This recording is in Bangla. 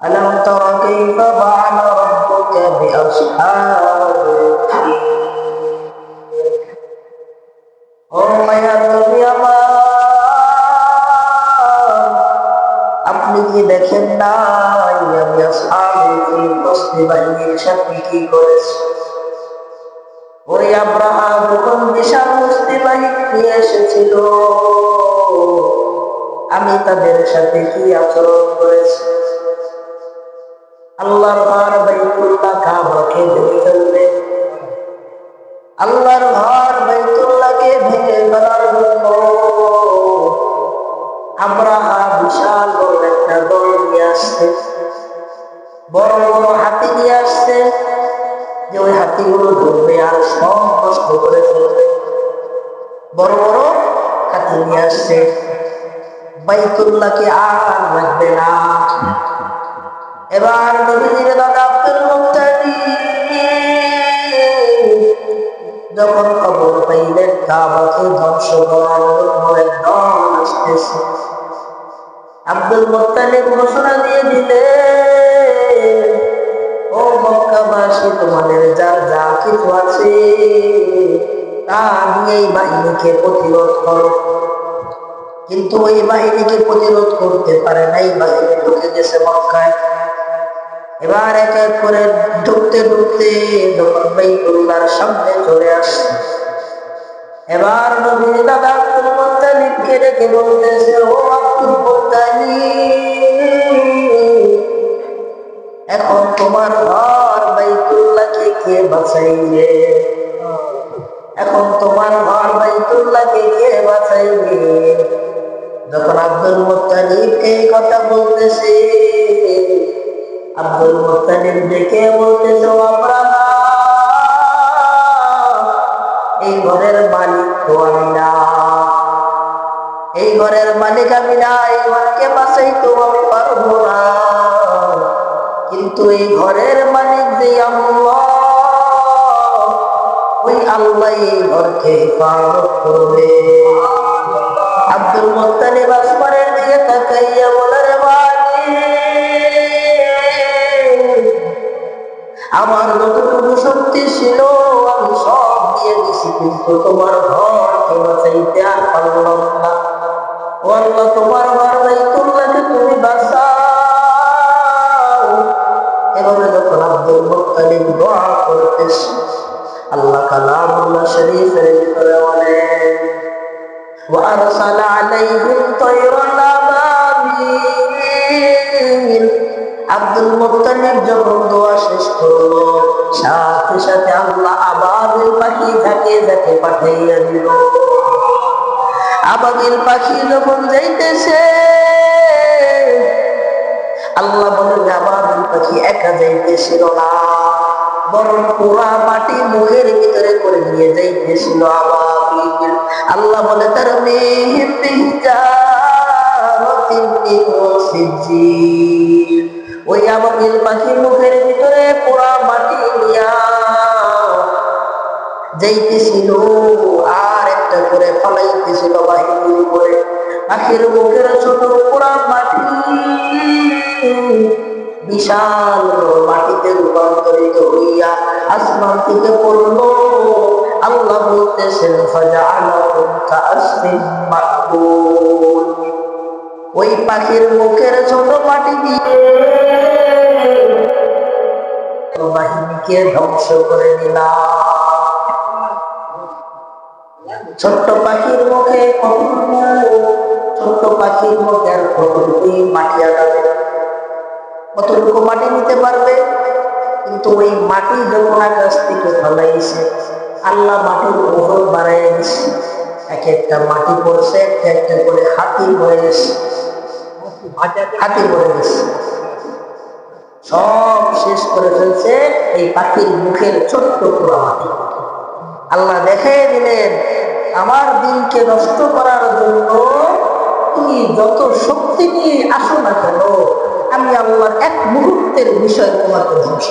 ألم تر كيف فعل ربك بأصحاب الفيل ও মায়ার নবী আমার আপনি কি দেখেন নাই আমি আসহাবুল ফিল বস্তি বাহিনীর সাথে কি করেছি ওই আব্রাহা যখন বিশাল বস্তি বাহিনী নিয়ে এসেছিল আমি তাদের সাথে কি আচরণ করেছি আল্লাহর ঘর বাইতুল্লাহ কাবাকে ভেঙে ফেলবে। আল্লাহর ঘর বাইতুল্লাহকে ভেঙে ফেলার জন্য আমরা বিশাল বড় একটা দল নিয়ে আসছে। বড় বড় হাতি নিয়ে আসছে যে ওই হাতিগুলো ধরবে আর সব নষ্ট করে ফেলবে। বড় বড় হাতি নিয়ে আসছে। বাইতুল্লাহকে আর রাখবে না। এবার আব্দুল যখন খবর পাইলেন, কাবাকে ধ্বংস করার আব্দুল ঘোষণা দিয়ে দিলে ও মক্কাবাসী, তোমাদের যার যা কিছু আছে, তা এই বাহিনীকে প্রতিরোধ করো কিন্তু ওই বাহিনীকে প্রতিরোধ করতে পারে এই বাহিনী ঢুকে গেছে মক্কায়। এবার এক এক করে ঢুকতে ঢুকতে যখন বাইতুল্লাহর সামনে চলে আসছে। এবার নবীর দাদা আব্দুল মুত্তালিবকে ডেকে বলতেছে, ও আব্দুল মুত্তালিব এখন তোমার ঘর বাইতুল্লাহকে কে বাঁচাইবে? এখন তোমার ঘর বাইতুল্লাহকে কে বাঁচাইবে? যখন আব্দুল মুত্তালিব এই কথা বলতেছে আব্দুল মুত্তালিব ডেকে বলতেছে এই ঘরের মালিক তো আমি না। এই ঘরের মালিক আমি না, এই ঘরকে বাঁচাইতে আমি পারব না। কিন্তু এই ঘরের মালিক যে আল্লাহ, ওই আল্লাহ এই ঘরকে হেফাজত করবে। আমার যতটুকু শক্তি ছিল আমি সব দিয়ে দিছি কিন্তু তোমার ঘরকে বাঁচাইতে আর পারলাম না ও আল্লাহ তোমার ঘর বাইতুল্লাহকে তুমি বাঁচাও এভাবে যখন আব্দুল মুত্তালিব দোয়া করতেছে আল্লাহ কালামুল্লাহ শরীফের ভিতরে বলেন وأرسل عليهم طيرا أبابيل আব্দুল মুত্তালিব যখন দোয়া শেষ করলো সাথে সাথে আল্লাহ আবাবিল পাখি যাকে যাকে পাঠাইয়া দিল। আবাবিল পাখি যখন যাইতেছে, আল্লাহ বলেন আবাবিল পাখি একা যাইতেছিল না। আল্লাহ বলে, তার মেহিম সিজিল ওই আবাবিল পাখির মুখের ভিতরে পোড়া মাটি যাইতেছিল, আর একটা করে ফলাইতেছিল বাহিনীর উপরে। পাখির মুখের ছোট পোড়া মাটি বিশাল মাটিতে রূপান্তরিত হইয়া আসমান থেকে পড়ল। আল্লাহ বলতেছেন, ফাজআলাহুম কাআসফিন মাকুল ওই পাখির মুখের ছোট মাটি দিয়ে বাহিনীকে ধ্বংস করে দিলাম। ছোট্ট পাখির মুখে ছোট্ট পাখির মুখে আর কতটুকু মাটি আগাবে। কতটুকু মাটি নিতে পারবে? কিন্তু ওই মাটি যখন আকাশ থেকে ফলাইছে, আল্লাহ মাটির ওপর বাড়াই এক একটা মাটি পড়ছে একটা একটা করে হাতি হয়ে করে সব শেষ করে ফেলছে এই পাখির মুখের ছোট্ট মাটি আল্লাহ দেখে দিলেন, আমার দিনকে নষ্ট করার জন্য তুমি যত শক্তি নিয়ে আসো না কেন, আমি আল্লাহর এক মুহূর্তের বিষয় তোমাকে ধ্বংস।